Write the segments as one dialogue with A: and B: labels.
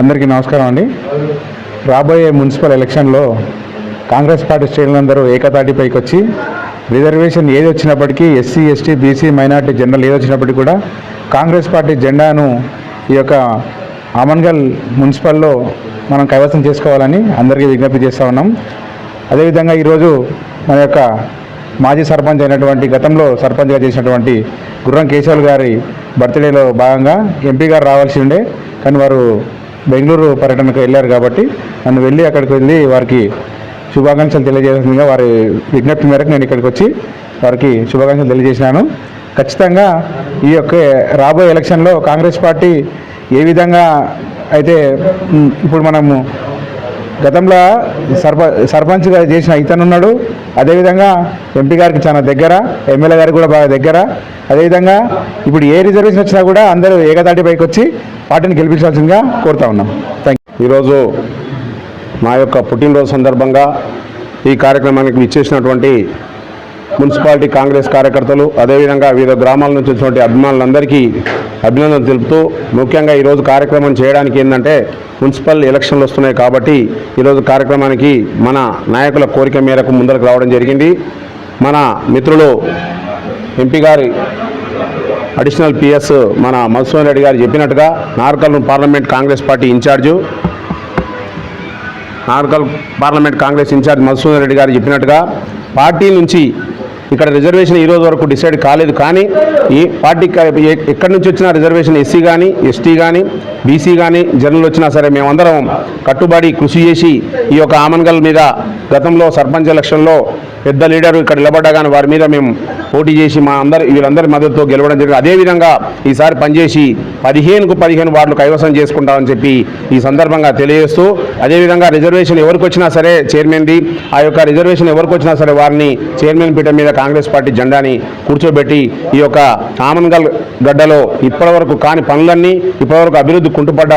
A: అందరికీ నమస్కారం అండి. రాబోయే మున్సిపల్ ఎలక్షన్లో కాంగ్రెస్ పార్టీ శ్రేణులందరూ ఏకతాటిపైకి వచ్చి రిజర్వేషన్ ఏది వచ్చినప్పటికీ SC ST BC minority general ఏది వచ్చినప్పటికీ కూడా కాంగ్రెస్ పార్టీ జెండాను ఈ యొక్క అమన్గల్ మున్సిపల్లో మనం కైవసం చేసుకోవాలని అందరికీ విజ్ఞప్తి చేస్తూ ఉన్నాం. అదేవిధంగా ఈరోజు మన యొక్క మాజీ సర్పంచ్ అయినటువంటి గతంలో సర్పంచ్గా చేసినటువంటి గుర్రం కేశవులు గారి బర్త్డేలో భాగంగా ఎంపీ గారు రావాల్సి ఉండే కానీ వారు బెంగళూరు పర్యటనకు వెళ్ళారు కాబట్టి నన్ను వెళ్ళి అక్కడికి వెళ్ళి వారికి శుభాకాంక్షలు తెలియజేసిందిగా వారి విజ్ఞప్తి మేరకు నేను ఇక్కడికి వచ్చి వారికి శుభాకాంక్షలు తెలియజేసినాను. ఖచ్చితంగా ఈ యొక్క రాబోయే ఎలక్షన్లో కాంగ్రెస్ పార్టీ ఏ విధంగా అయితే ఇప్పుడు మనము గతంలో సర్ప సర్పంచ్గా చేసిన ఇతను ఉన్నాడు. అదేవిధంగా ఎంపీ గారికి చాలా దగ్గర ఎమ్మెల్యే గారికి కూడా బాగా దగ్గర. అదేవిధంగా ఇప్పుడు ఏ రిజర్వేషన్ వచ్చినా కూడా అందరూ ఏకతాటిపైకి వచ్చి పార్టీని గెలిపించాల్సిందిగా కోరుతా ఉన్నాం. థ్యాంక్
B: ఈరోజు మా యొక్క పుట్టినరోజు సందర్భంగా ఈ కార్యక్రమానికి ఇచ్చేసినటువంటి మున్సిపాలిటీ కాంగ్రెస్ కార్యకర్తలు అదేవిధంగా వివిధ గ్రామాల నుంచి వచ్చినటువంటి అభిమానులందరికీ అభినందనలు తెలుపుతూ ముఖ్యంగా ఈరోజు కార్యక్రమం చేయడానికి ఏంటంటే మున్సిపల్ ఎలక్షన్లు వస్తున్నాయి కాబట్టి ఈరోజు కార్యక్రమానికి మన నాయకుల కోరిక మేరకు ముందరకు రావడం జరిగింది. మన మిత్రులు ఎంపీ గారి అడిషనల్ పిఎస్ మన మధుసూదన్ రెడ్డి గారు చెప్పినట్టుగా Narkal parliament Congress party incharge నార్కల్ parliament Congress incharge Madhusudan Reddy గారు చెప్పినట్టుగా పార్టీ నుంచి ఇక్కడ రిజర్వేషన్ ఈ రోజు వరకు డిసైడ్ కాలేదు కానీ ఈ పార్టీ ఎక్కడి నుంచి వచ్చిన రిజర్వేషన్ ఎస్సీ కానీ ఎస్టీ కానీ బీసీ కానీ జనరల్ వచ్చినా సరే మేమందరం కట్టుబడి కృషి చేసి ఈ యొక్క ఆమన్గల్ మీద గతంలో సర్పంచ్ ఎలక్షన్లో పెద్ద లీడర్ ఇక్కడ నిలబడ్డా కానీ వారి మీద మేము పోటీ చేసి మా అందరి వీళ్ళందరి మద్దతుతో గెలవడం జరిగింది. అదేవిధంగా ఈసారి పనిచేసి పదిహేనుకు పదిహేను వార్డులు కైవసం చేసుకుంటామని చెప్పి ఈ సందర్భంగా తెలియజేస్తూ అదేవిధంగా రిజర్వేషన్ ఎవరికి వచ్చినా సరే చైర్మన్ది ఆ యొక్క రిజర్వేషన్ ఎవరికి వచ్చినా సరే వారిని చైర్మన్ పీఠం మీద కాంగ్రెస్ పార్టీ జెండాని కూర్చోబెట్టి ఈ యొక్క ఆమన్గల్ గడ్డలో ఇప్పటివరకు కాని పనులన్నీ ఇప్పటివరకు అభివృద్ధి కుంటుపడ్డ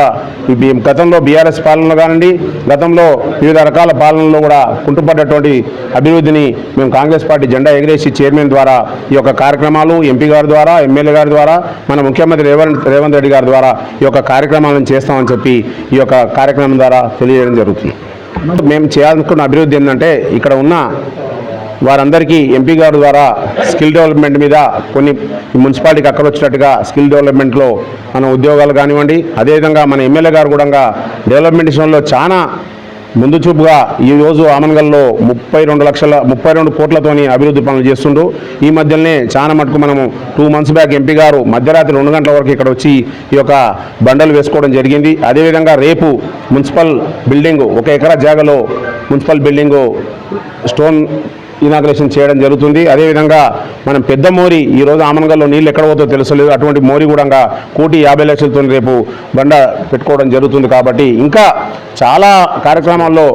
B: ఈ గతంలో బీఆర్ఎస్ పాలనలో కానివ్వండి గతంలో వివిధ రకాల పాలనలో కూడా కుంటుపడ్డటువంటి అభివృద్ధిని మేము కాంగ్రెస్ పార్టీ జెండా ఎగిరేసి చైర్మన్ ద్వారా ఈ యొక్క కార్యక్రమాలు ఎంపీ గారి ద్వారా ఎమ్మెల్యే గారి ద్వారా మన ముఖ్యమంత్రి రేవంత్ రేవంత్ రెడ్డి గారి ద్వారా ఈ యొక్క కార్యక్రమాలను చేస్తామని చెప్పి ఈ యొక్క కార్యక్రమం ద్వారా చేయడం జరుగుతుంది. మేము చేయాలనుకున్న అభివృద్ధి ఏంటంటే ఇక్కడ ఉన్న వారందరికీ ఎంపీ గారి ద్వారా స్కిల్ డెవలప్మెంట్ మీద కొన్ని మున్సిపాలిటీకి అక్కడ వచ్చినట్టుగా స్కిల్ డెవలప్మెంట్లో మన ఉద్యోగాలు కానివ్వండి అదేవిధంగా మన ఎమ్మెల్యే గారు కూడా డెవలప్మెంట్ విషయంలో చాలా ముందు చూపుగా ఈ రోజు ఆమన్గల్లో ముప్పై రెండు లక్షల ముప్పై రెండు కోట్లతోని అభివృద్ధి పనులు చేస్తుండు. ఈ మధ్యనే చాలా మటుకు మనము టూ మంత్స్ బ్యాక్ ఎంపీ గారు మధ్యరాత్రి రెండు గంటల వరకు ఇక్కడ వచ్చి ఈ యొక్క బండలు వేసుకోవడం జరిగింది. అదేవిధంగా రేపు మున్సిపల్ బిల్డింగ్ ఒక ఎకరా జాగలో మున్సిపల్ బిల్డింగు స్టోన్ ఇనాగ్రేషన్ చేయడం జరుగుతుంది. అదేవిధంగా మనం పెద్ద మోరి ఈ రోజు ఆమనగల్లో నీళ్ళు ఎక్కడ పోతో తెలుసలేదు. అటువంటి మోరి కూడా కోటి యాభై లక్షలతో రేపు బండ పెట్టుకోవడం జరుగుతుంది కాబట్టి ఇంకా చాలా కార్యక్రమాల్లో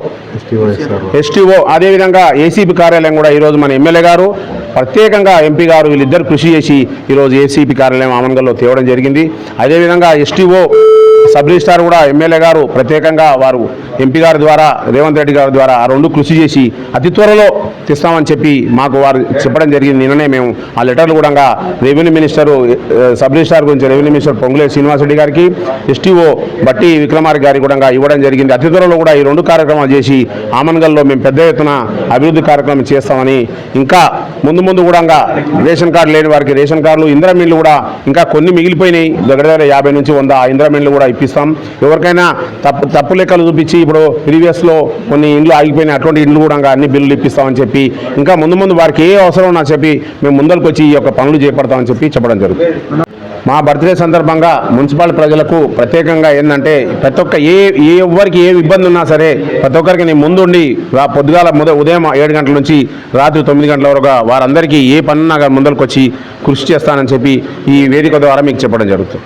B: ఎస్టీఓ అదేవిధంగా ఏసీపీ కార్యాలయం కూడా ఈరోజు మన ఎమ్మెల్యే గారు ప్రత్యేకంగా ఎంపీ గారు వీళ్ళిద్దరు కృషి చేసి ఈరోజు ఏసీపీ కార్యాలయం ఆమనగల్లో తేవడం జరిగింది. అదేవిధంగా ఎస్టీఓ సబ్ రిజిస్టార్ కూడా ఎమ్మెల్యే గారు ప్రత్యేకంగా వారు ఎంపీ గారి ద్వారా రేవంత్ రెడ్డి గారి ద్వారా ఆ రెండు కృషి చేసి అతి త్వరలో తెస్తామని చెప్పి మాకు వారు చెప్పడం జరిగింది. నిన్ననే మేము ఆ లెటర్లు కూడా రెవెన్యూ మినిస్టర్ సబ్ రిజిస్టార్ గురించి రెవెన్యూ మినిస్టర్ పొంగులే శ్రీనివాసరెడ్డి గారికి ఎస్టీఓ బట్టి విక్రమార్ గారికి కూడా ఇవ్వడం జరిగింది. అతి త్వరలో కూడా ఈ రెండు కార్యక్రమాలు చేసి ఆమన్గల్లో మేము పెద్ద ఎత్తున అభివృద్ధి కార్యక్రమం చేస్తామని ఇంకా ముందు ముందు కూడా రేషన్ కార్డు లేని వారికి రేషన్ కార్డులు ఇందిరా మిల్లు కూడా ఇంకా కొన్ని మిగిలిపోయినాయి. దగ్గర దగ్గర యాభై నుంచి వంద ఆ ఇందిరా మిల్లు కూడా ఇప్పిస్తాం ఎవరికైనా తప్పు తప్పు లెక్కలు చూపించి ఇప్పుడు ప్రీవియస్లో కొన్ని ఇండ్లు ఆగిపోయినాయి అటువంటి ఇండ్లు కూడా అన్ని బిల్లులు ఇప్పిస్తామని చెప్పి ఇంకా ముందు ముందు వారికి ఏ అవసరం ఉన్నా చెప్పి మేము ముందరికి వచ్చి ఈ యొక్క పనులు చేపడతామని చెప్పి చెప్పడం జరుగుతుంది. మా బర్త్డే సందర్భంగా మున్సిపల్ ప్రజలకు ప్రత్యేకంగా ఏంటంటే ప్రతి ఒక్క ఏ ఏ ఎవ్వరికి ఏ ఇబ్బంది ఉన్నా సరే ప్రతి ఒక్కరికి నేను ముందుండి పొద్దుగాల ముద ఉదయం ఏడు గంటల నుంచి రాత్రి తొమ్మిది గంటల వరకు వారందరికీ ఏ పనున్నా ముందరకు వచ్చి కృషి చేస్తానని చెప్పి ఈ వేదిక ద్వారా మీకు చెప్పడం జరుగుతుంది.